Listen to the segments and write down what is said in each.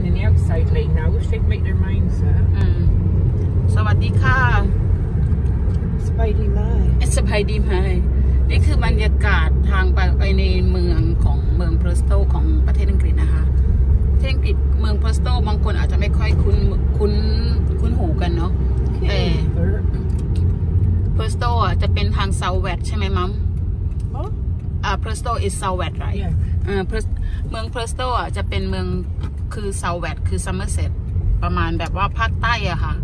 getting in the outside lane now. I wish they'd make their minds up. อืมสวัสดีค่ะ Spidey my. สบายดีไหมนี่คือบรรยากาศทางไปไปในเมืองของเมืองเพรสโตของประเทศอังกฤษนะคะประเทศอังกฤษเมืองเพรสโตบางคนอาจจะไม่ค่อยคุ้นคุ้นคุ้นหูกันเนาะแต่ Burke. เพรสโตอะจะเป็นทางเซาแวดใช่ไหมมัม Oh? อ่าเพรสโต is south west right Yeah. เออ Pres- เมืองเพรสโตอะจะเป็นเมือง คือเซาแวดคือซัมเมอร์เซตประมาณแบบว่าภาคใต้อะค่ะ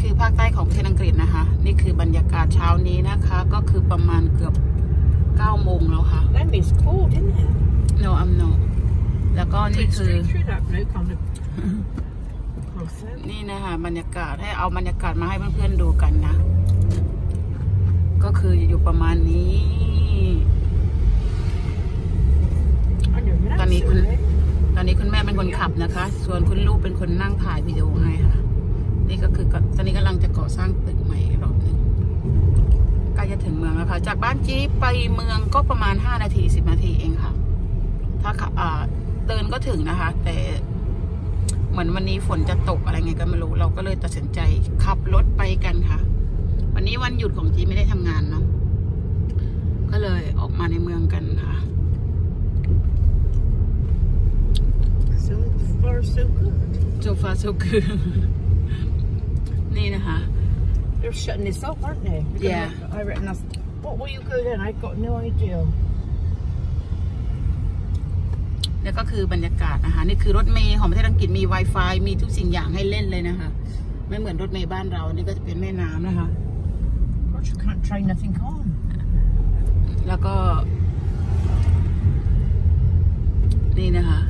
คือภาคใต้ของประเทศอังกฤษนะคะ นี่คือบรรยากาศเช้านี้นะคะ ก็คือประมาณเกือบ9โมงแล้วค่ะ That means cold, isn't it? no I'm no แล้วก็นี่ Went คือ straight through that bloke on the crossing. นี่นะคะบรรยากาศให้เอาบรรยากาศมาให้เพื่อนๆดูกันนะ ก็คืออยู่ประมาณนี้ I know, but Done that's it, wouldn't all right. ตอนนี้คุณแม่เป็นคนขับนะคะ ส่วนคุณลูกเป็นคนนั่งถ่ายวิดีโอให้ค่ะ นี่ก็คือตอนนี้กำลังจะก่อสร้างตึกใหม่รอบหนึ่งใกล้จะถึงเมืองแล้วค่ะ จากบ้านจี๊ปไปเมืองก็ประมาณ 5 นาที 10 นาทีเองค่ะ ถ้าขับเดินก็ถึงนะคะ แต่เหมือนวันนี้ฝนจะตกอะไรไงก็ไม่รู้ เราก็เลยตัดสินใจขับรถไปกันค่ะ วันนี้วันหยุดของจีไม่ได้ทำงานเนาะ ก็เลยออกมาในเมืองกันค่ะ So far, so good. โจฟาโซคือนี่นะคะ They're shutting this off, aren't they? They're Yeah. gonna- I reckon that's. What will you go then? I've got no idea. แล้วก็คือบรรยากาศนะคะ นี่คือรถเมย์ของประเทศอังกฤษมี Wi-Fi มีทุกสิ่งอย่างให้เล่นเลยนะคะ ไม่เหมือนรถเมย์บ้านเรานี่ก็จะเป็นแม่น้ำนะคะ Of course, you can't try nothing on. แล้วก็ นี่นะคะ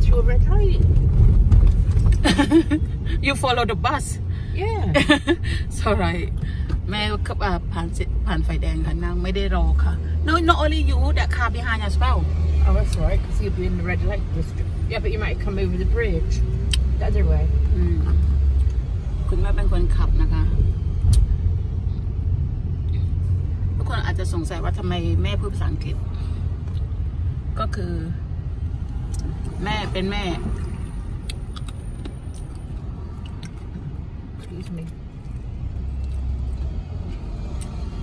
Oh, I'm going through a red light. you follow the bus Yeah. sorry แม่ก็อ่าผ่านเสผ่านไฟแดงค่ะนางไม่ได้รอค่ะ no not only you that car behind as well Oh, that's all right, because you'll be in the red light district. Yeah, but you might come over the bridge. The other way. อืมคุณแม่เป็นคนขับนะคะ ทุกคนอาจจะสงสัยว่าทำไมแม่พูดภาษาอังกฤษ ก็คือ แม่เป็นแม่ Excuse me.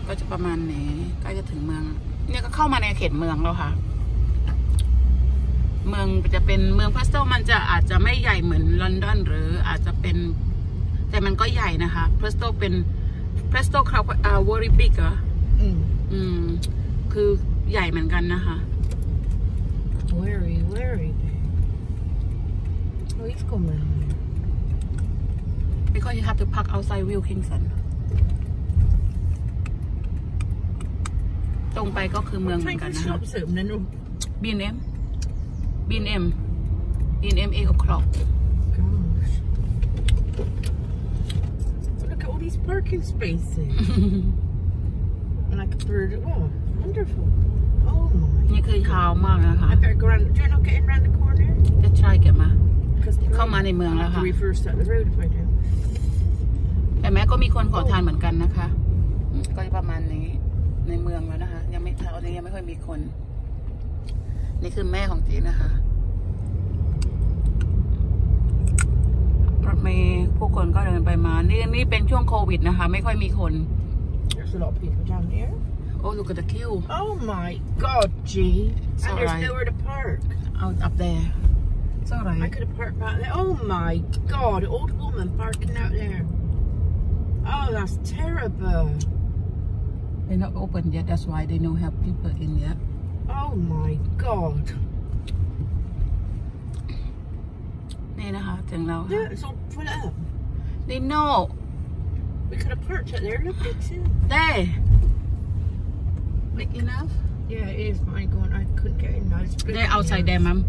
ก็จะประมาณนี้ใกล้จะถึงเมือง เนี่ยก็เข้ามาในเขตเมืองแล้วค่ะ เมืองจะเป็นเมืองพาสโตมันจะอาจจะไม่ใหญ่เหมือนลอนดอนหรืออาจจะเป็น แต่มันก็ใหญ่นะคะพาสโตเป็นพาสโตคราวอ่าวอริบิกอะ Mm. อืม คือใหญ่เหมือนกันนะคะ Wary, wary. Oh, he's coming around there. because you have to park outside Wilkinson ตรงไปก็คือเมือง What เหมือ time นกัน the นะคะ shops opening? Oh, B&M B&M B&M 8 o'clock gosh. Look at all these parking spaces. and like a bird. Oh, wonderful. Oh my. นี่คือเช้ามากนะคะ I better go around. Do you not getting round the corner? จะใช่เก็บมา Because เข้ามาในเมืองแล้ว I have ค่ะ to reverse out the road if I do. แต่แม้ก็มีคนขอทานเหมือนกันนะคะอืมก็ประมาณนี้ในเมืองแล้วนะคะ ยังไม่ตอนนี้ยังไม่ค่อยมีคน นี่คือแม่ของจีนะคะรถเมย์ผู้คนก็เดินไปมา นี่นี่เป็นช่วงโควิดนะคะ ไม่ค่อยมีคน There's a lot of people down here. โอ้ look at the queue Oh my God, G. It's and there's alright. nowhere to park. out up there it's I alright could have parked back there. Oh my God, old woman parking out there. Oh, that's terrible. they not open yet that's why they don't have people in yet Oh my God. นี่นะคะ ถึงแล้วค่ะ Yeah, it's all put up. they know We could have parked it there. Look, it's in. there Big enough Yeah, it is. Mine going. I couldn't get in. I was They're outside there, ma'am.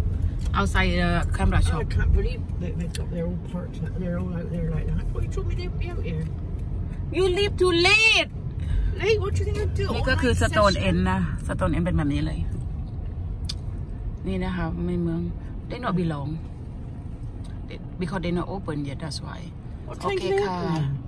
Outside the camera Oh, I shop. can't believe that they've got their all parked. out- They're all out there like that. What you told me they'd be out here? You leave too late. Late. What do you think I'd do? นี่ All ก็คือ night สโตนเอ็น session? นะสโตนเอ็นเป็นแบบนี้เลย นี่นะคะในเมือง they not belong They- because they not open yet that's why What โอ time เค do they ค่ะ open?